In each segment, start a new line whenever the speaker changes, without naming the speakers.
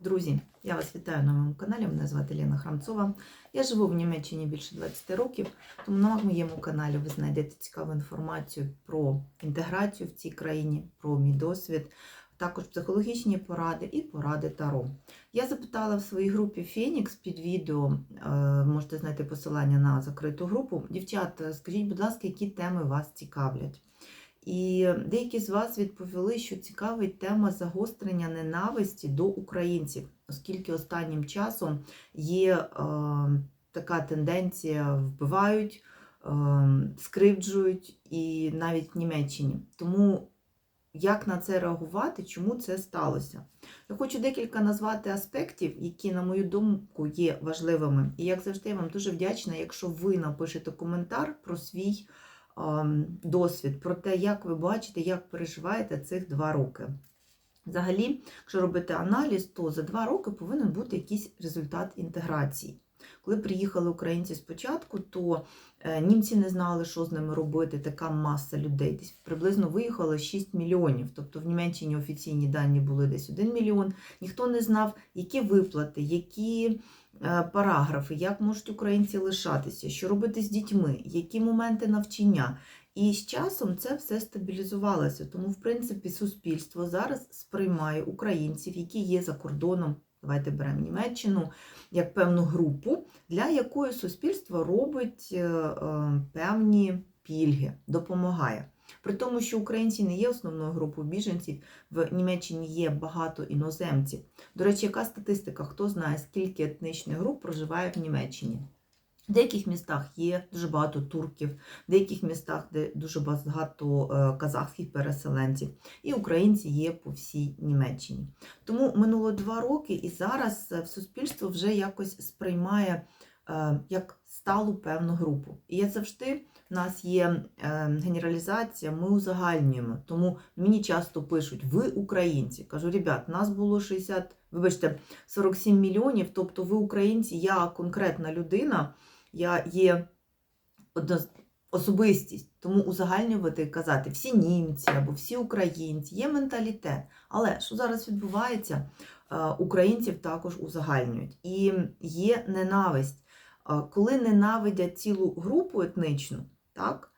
Друзі, я вас вітаю на моєму каналі. Мене звати Лена Храмцова. Я живу в Німеччині більше 20 років, тому на моєму каналі ви знайдете цікаву інформацію про інтеграцію в цій країні, про мій досвід, також психологічні поради і поради Таро. Я запитала в своїй групі Фенікс під відео, е, можете знайти посилання на закриту групу. Дівчата, скажіть, будь ласка, які теми вас цікавлять? І деякі з вас відповіли, що цікавить тема загострення ненависті до українців, оскільки останнім часом є е, така тенденція вбивають, е, скривджують і навіть в Німеччині. Тому як на це реагувати, чому це сталося? Я хочу декілька назвати аспектів, які, на мою думку, є важливими. І як завжди, я вам дуже вдячна, якщо ви напишете коментар про свій досвід, про те, як ви бачите, як переживаєте цих два роки. Взагалі, якщо робити аналіз, то за два роки повинен бути якийсь результат інтеграції. Коли приїхали українці спочатку, то е, німці не знали, що з ними робити, така маса людей. Десь приблизно виїхало 6 мільйонів. Тобто в Німеччині офіційні дані були десь 1 мільйон. Ніхто не знав, які виплати, які параграфи, як можуть українці лишатися, що робити з дітьми, які моменти навчання. І з часом це все стабілізувалося. Тому, в принципі, суспільство зараз сприймає українців, які є за кордоном. Давайте беремо Німеччину як певну групу, для якої суспільство робить е, е, певні пільги, допомагає. При тому, що українці не є основною групою біженців, в Німеччині є багато іноземців. До речі, яка статистика? Хто знає, скільки етнічних груп проживає в Німеччині? В деяких містах є дуже багато турків, в деяких містах, де дуже багато е, казахських переселенців, і українці є по всій Німеччині. Тому минуло два роки, і зараз е, суспільство вже якось сприймає е, як сталу певну групу. І я завжди в нас є генералізація, ми узагальнюємо. Тому мені часто пишуть: ви українці. Кажу, ребят, нас було 60, вибачте, 47 мільйонів. Тобто, ви українці, я конкретна людина, я є особистість. Тому узагальнювати і казати всі німці або всі українці, є менталітет. Але що зараз відбувається? Українців також узагальнюють. І є ненависть. Коли ненавидять цілу групу етнічну, так,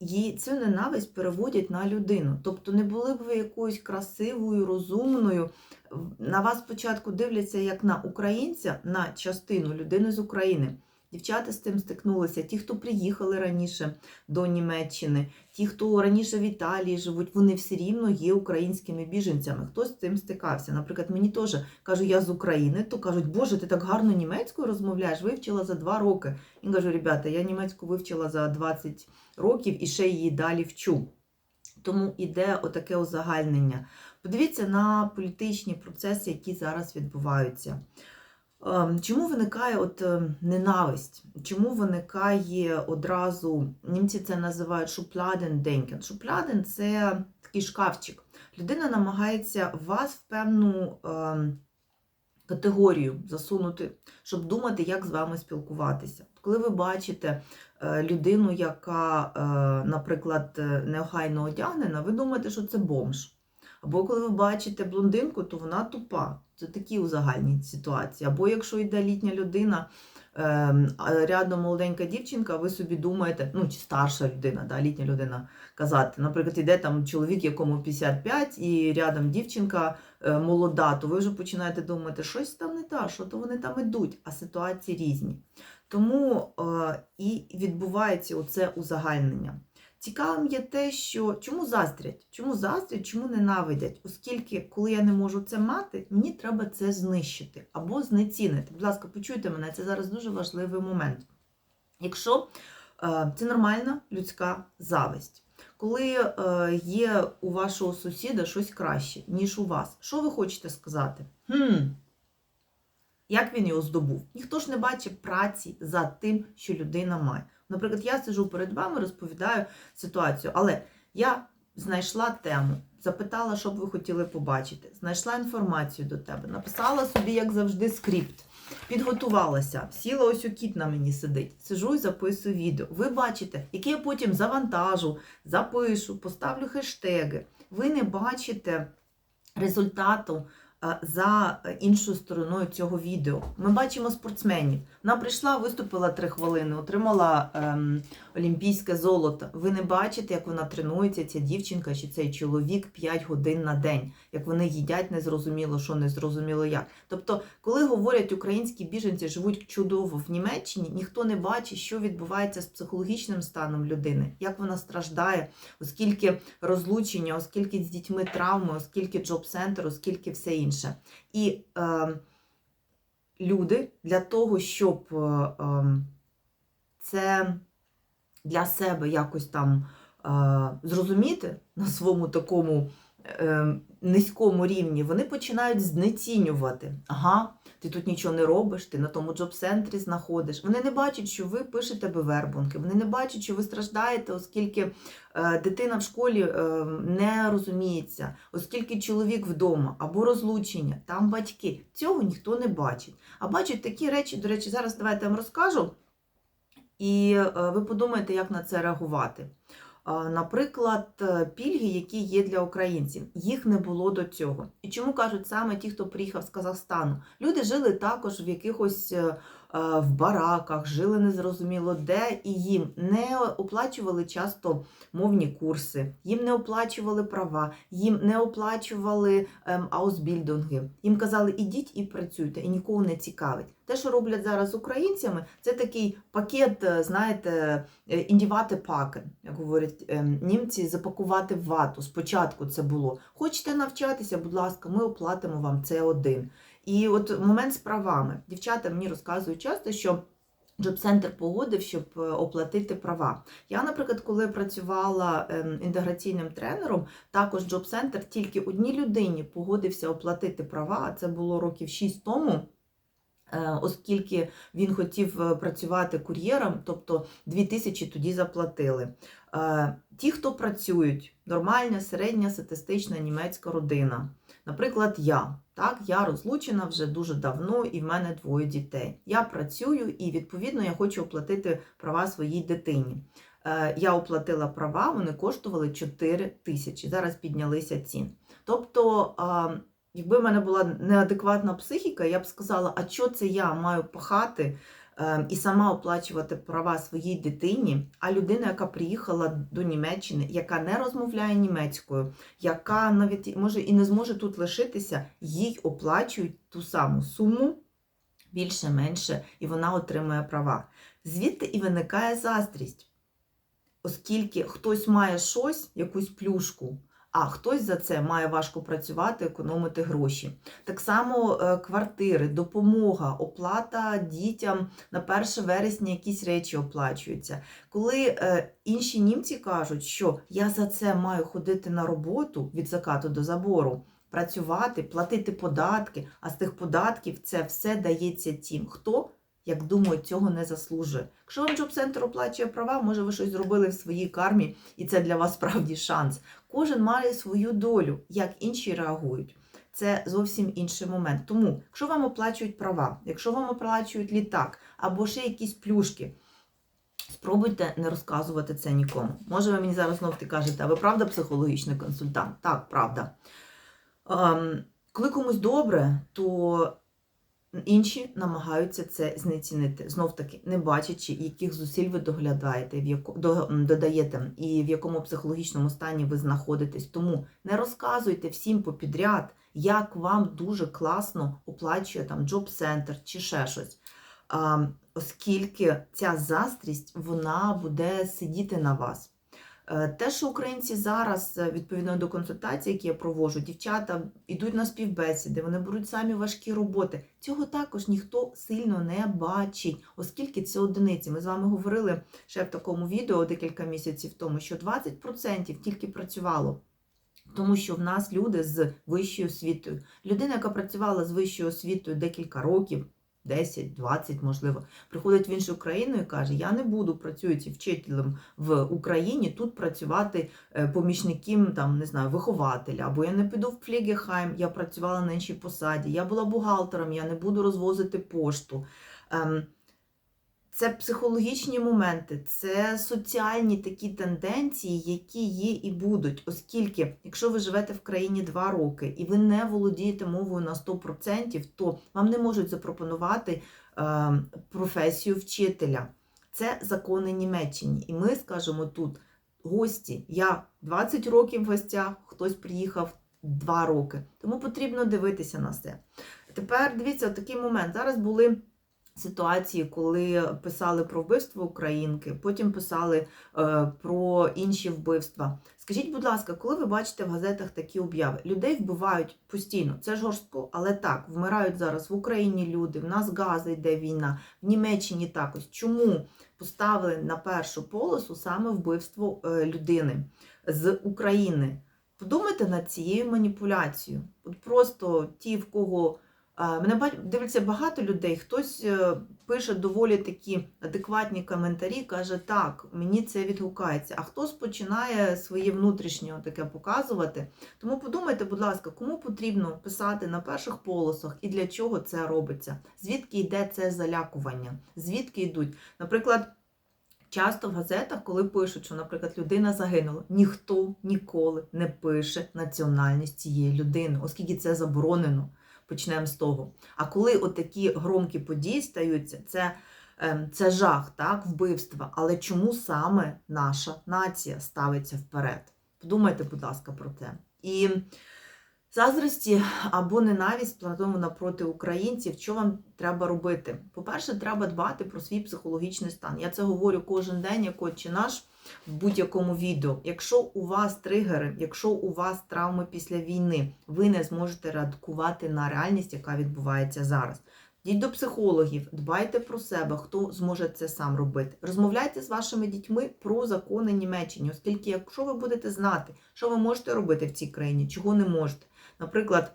і цю ненависть переводять на людину. Тобто не були б ви якоюсь красивою, розумною. На вас спочатку дивляться як на українця, на частину людини з України. Дівчата з цим стикнулися. Ті, хто приїхали раніше до Німеччини, ті, хто раніше в Італії живуть, вони все рівно є українськими біженцями. Хтось з цим стикався. Наприклад, мені теж кажу, я з України, то кажуть, Боже, ти так гарно німецькою розмовляєш, вивчила за два роки. І кажу, ребята, я німецьку вивчила за 20 років і ще її далі вчу. Тому іде отаке узагальнення. Подивіться на політичні процеси, які зараз відбуваються. Ем, чому виникає от ем, ненависть? Чому виникає одразу, німці це називають шупладен-денкен. Шупляден це такий шкафчик. Людина намагається вас в певну е, категорію засунути, щоб думати, як з вами спілкуватися. Коли ви бачите е, людину, яка, е, наприклад, е, неохайно одягнена, ви думаєте, що це бомж. Або коли ви бачите блондинку, то вона тупа. Це такі узагальні ситуації. Або якщо йде літня людина, ем, рядом молоденька дівчинка, ви собі думаєте, ну чи старша людина, да, літня людина казати. Наприклад, йде там чоловік, якому 55, і рядом дівчинка е, молода, то ви вже починаєте думати, щось там не так, що то вони там ідуть, а ситуації різні. Тому е, і відбувається оце узагальнення. Цікавим є те, що чому заздрять? Чому заздрять, чому ненавидять? Оскільки, коли я не можу це мати, мені треба це знищити або знецінити. Будь ласка, почуйте мене, це зараз дуже важливий момент. Якщо е, це нормальна людська зависть, коли е, є у вашого сусіда щось краще, ніж у вас, що ви хочете сказати? Хм, як він його здобув? Ніхто ж не бачить праці за тим, що людина має. Наприклад, я сижу перед вами, розповідаю ситуацію, але я знайшла тему, запитала, що б ви хотіли побачити, знайшла інформацію до тебе, написала собі, як завжди, скрипт, підготувалася, сіла ось у кіт на мені сидить, сижу і записую відео. Ви бачите, яке я потім завантажу, запишу, поставлю хештеги. Ви не бачите результату за іншою стороною цього відео. Ми бачимо спортсменів. Вона прийшла, виступила 3 хвилини, отримала ем, олімпійське золото. Ви не бачите, як вона тренується, ця дівчинка чи цей чоловік 5 годин на день, як вони їдять незрозуміло, що незрозуміло як. Тобто, коли говорять, українські біженці живуть чудово в Німеччині, ніхто не бачить, що відбувається з психологічним станом людини, як вона страждає, оскільки розлучення, оскільки з дітьми травми, оскільки джоб-центр, оскільки все інше. І е, люди для того, щоб е, е, це для себе якось там е, зрозуміти на своєму такому е, низькому рівні, вони починають знецінювати. Ага, ти тут нічого не робиш, ти на тому джоб-центрі знаходиш. Вони не бачать, що ви пишете бевербунки, вони не бачать, що ви страждаєте, оскільки е, дитина в школі е, не розуміється, оскільки чоловік вдома або розлучення, там батьки. Цього ніхто не бачить. А бачать такі речі, до речі, зараз давайте я вам розкажу, і е, ви подумаєте, як на це реагувати. Наприклад, е, пільги, які є для українців, їх не було до цього. І чому кажуть саме ті, хто приїхав з Казахстану? Люди жили також в якихось е, е, в бараках, жили незрозуміло де, і їм не оплачували часто мовні курси, їм не оплачували права, їм не оплачували ем, аусбільдинги. Їм казали, ідіть і працюйте, і нікого не цікавить. Те, що роблять зараз українцями, це такий пакет, е, знаєте, е, індівати пакен, як говорять ем, німці, запакувати вату. Спочатку це було. Хочете навчатися, будь ласка, ми оплатимо вам це один. І от момент з правами. Дівчата мені розказують часто, що. Джоб-центр погодив, щоб е, оплатити права. Я, наприклад, коли працювала ем, інтеграційним тренером, також Джоб-центр тільки одній людині погодився оплатити права, а це було років 6 тому. Е, Оскільки він хотів е, працювати кур'єром, тобто 2 тисячі тоді заплатили. Ті, хто працюють, нормальна, середня статистична німецька родина. Наприклад, я. Так, я розлучена вже дуже давно, і в мене двоє дітей. Я працюю і, відповідно, я хочу оплатити права своїй дитині. Е, Я оплатила права, вони коштували 4 тисячі. Зараз піднялися цін. Тобто, якби в мене була неадекватна психіка, я б сказала, а що це я маю пахати і сама оплачувати права своїй дитині, а людина, яка приїхала до Німеччини, яка не розмовляє німецькою, яка навіть може і не зможе тут лишитися, їй оплачують ту саму суму більше-менше, і вона отримує права. Звідти і виникає заздрість, оскільки хтось має щось, якусь плюшку. А хтось за це має важко працювати, економити гроші. Так само е, квартири, допомога, оплата дітям на 1 вересня якісь речі оплачуються. Коли е, інші німці кажуть, що я за це маю ходити на роботу від закату до забору, працювати, платити податки, а з тих податків це все дається тим, хто. Як думаю, цього не заслужує. Якщо вам джоб-центр оплачує права, може ви щось зробили в своїй кармі, і це для вас справді шанс. Кожен має свою долю, як інші реагують. Це зовсім інший момент. Тому, якщо вам оплачують права, якщо вам оплачують літак або ще якісь плюшки, спробуйте не розказувати це нікому. Може, ви мені зараз знов ти кажете, а ви правда психологічний консультант? Так, правда. Ем, коли комусь добре, то інші намагаються це знецінити. Знов таки, не бачачи, яких зусиль ви доглядаєте, в яко, до, додаєте і в якому психологічному стані ви знаходитесь. Тому не розказуйте всім попідряд, як вам дуже класно оплачує там джоб-центр чи ще щось. Оскільки ця застрість вона буде сидіти на вас. Е, Те, що українці зараз, е, відповідно до консультацій, які я проводжу, дівчата йдуть на співбесіди, вони беруть самі важкі роботи. Цього також ніхто сильно не бачить, оскільки це одиниці. Ми з вами говорили ще в такому відео декілька місяців тому, що 20% тільки працювало. Тому що в нас люди з вищою освітою. Людина, яка працювала з вищою освітою декілька років, 10, 20, можливо, приходить в іншу країну і каже: Я не буду працюючи вчителем в Україні тут працювати е, помічником, там не знаю, вихователя, або я не піду в Флігехайм, я працювала на іншій посаді, я була бухгалтером, я не буду розвозити пошту. Це психологічні моменти, це соціальні такі тенденції, які є і будуть. Оскільки, якщо ви живете в країні 2 роки і ви не володієте мовою на 100%, то вам не можуть запропонувати е, професію вчителя. Це закони Німеччини. І ми скажемо тут гості. Я 20 років в гостях, хтось приїхав 2 роки. Тому потрібно дивитися на це. Тепер дивіться, такий момент. Зараз були ситуації, коли писали про вбивство українки, потім писали е, про інші вбивства. Скажіть, будь ласка, коли ви бачите в газетах такі обяви? Людей вбивають постійно. Це жорстко, але так, вмирають зараз в Україні люди, в нас гази йде війна, в Німеччині також. Чому поставили на першу полосу саме вбивство е, людини з України? Подумайте над цією маніпуляцією. От просто ті, в кого Мене ба- дивиться багато людей, хтось е, пише доволі такі адекватні коментарі, каже, так, мені це відгукається, а хтось починає своє внутрішнє таке показувати. Тому подумайте, будь ласка, кому потрібно писати на перших полосах і для чого це робиться? Звідки йде це залякування? Звідки йдуть? Наприклад, часто в газетах, коли пишуть, що, наприклад, людина загинула, ніхто ніколи не пише національність цієї людини, оскільки це заборонено. Почнемо з того. А коли отакі громкі події стаються, це, ем, це жах, так, вбивства. Але чому саме наша нація ставиться вперед? Подумайте, будь ласка, про це. І заздрості або ненависть спланована проти українців, що вам треба робити? По-перше, треба дбати про свій психологічний стан. Я це говорю кожен день, як отче наш в будь-якому відео. Якщо у вас тригери, якщо у вас травми після війни, ви не зможете реагувати на реальність, яка відбувається зараз. Йдіть до психологів, дбайте про себе, хто зможе це сам робити. Розмовляйте з вашими дітьми про закони Німеччини, оскільки, якщо ви будете знати, що ви можете робити в цій країні, чого не можете. Наприклад,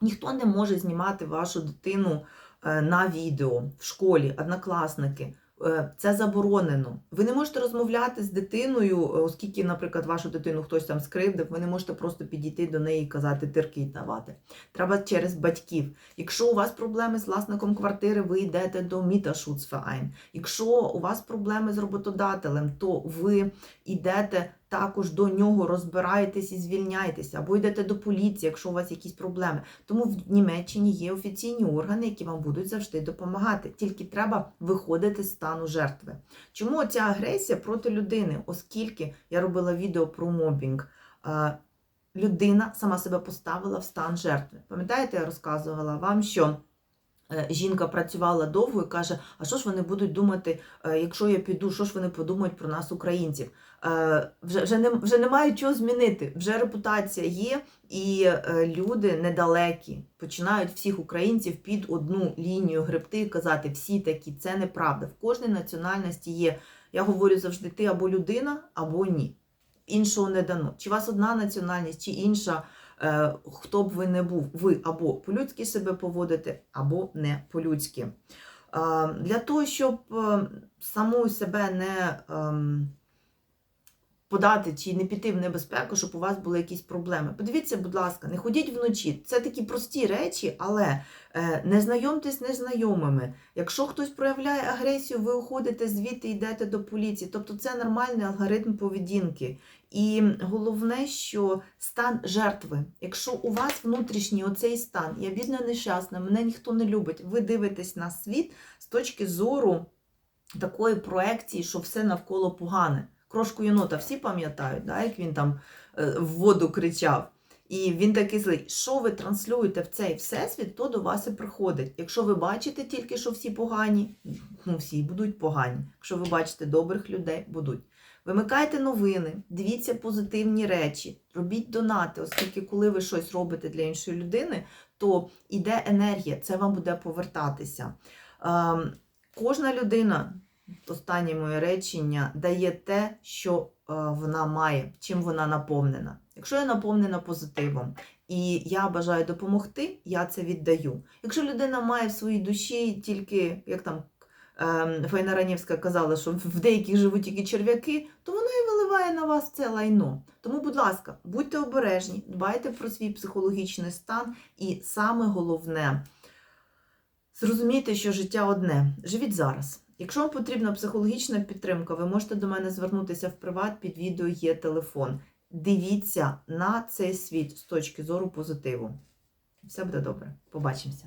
ніхто не може знімати вашу дитину е, на відео в школі, однокласники. Е, Це заборонено. Ви не можете розмовляти з дитиною, е, оскільки, наприклад, вашу дитину хтось там скривдив, ви не можете просто підійти до неї і казати тирки давати. Треба через батьків. Якщо у вас проблеми з власником квартири, ви йдете до Міташуцфеайн. Якщо у вас проблеми з роботодателем, то ви йдете також до нього, розбираєтесь і звільняєтеся, або йдете до поліції, якщо у вас якісь проблеми. Тому в Німеччині є офіційні органи, які вам будуть завжди допомагати. Тільки треба виходити з стану жертви. Чому ця агресія проти людини? Оскільки я робила відео про мобінг. Людина сама себе поставила в стан жертви. Пам'ятаєте, я розказувала вам, що е, жінка працювала довго і каже: а що ж вони будуть думати, е, якщо я піду, що ж вони подумають про нас, українців? Е, Вже, вже, не, вже немає чого змінити, вже репутація є, і е, люди недалекі починають всіх українців під одну лінію гребти і казати, всі такі, це неправда. В кожній національності є. Я говорю завжди, ти або людина, або ні. Іншого не дано. Чи вас одна національність, чи інша, е, хто б ви не був, ви або по-людськи себе поводите, або не по-людськи. Для того, щоб е, саму себе не ем, подати чи не піти в небезпеку, щоб у вас були якісь проблеми. Подивіться, будь ласка, не ходіть вночі. Це такі прості речі, але е, не знайомтесь незнайомими. Якщо хтось проявляє агресію, ви уходите звідти, йдете до поліції. Тобто це нормальний алгоритм поведінки. І головне, що стан жертви. Якщо у вас внутрішній оцей стан, я бідна нещасна, мене ніхто не любить, ви дивитесь на світ з точки зору такої проекції, що все навколо погане. Крошку єнота всі пам'ятають, да, як він там е, в воду кричав. І він такий злий. Що ви транслюєте в цей всесвіт, то до вас і приходить. Якщо ви бачите тільки, що всі погані, ну всі будуть погані. Якщо ви бачите добрих людей, будуть. Вимикайте новини, дивіться позитивні речі, робіть донати, оскільки коли ви щось робите для іншої людини, то іде енергія, це вам буде повертатися. Ем, кожна людина, останнє моє речення, дає те, що е, вона має, чим вона наповнена. Якщо я наповнена позитивом і я бажаю допомогти, я це віддаю. Якщо людина має в своїй душі тільки, як там ем, Фаїна Ранівська казала, що в деяких живуть тільки черв'яки, то вона і виливає на вас це лайно. Тому, будь ласка, будьте обережні, дбайте про свій психологічний стан, і саме головне. Зрозумійте, що життя одне. Живіть зараз. Якщо вам потрібна психологічна підтримка, ви можете до мене звернутися в приват, під відео є телефон. Дивіться на цей світ з точки зору позитиву. Все буде добре. Побачимося.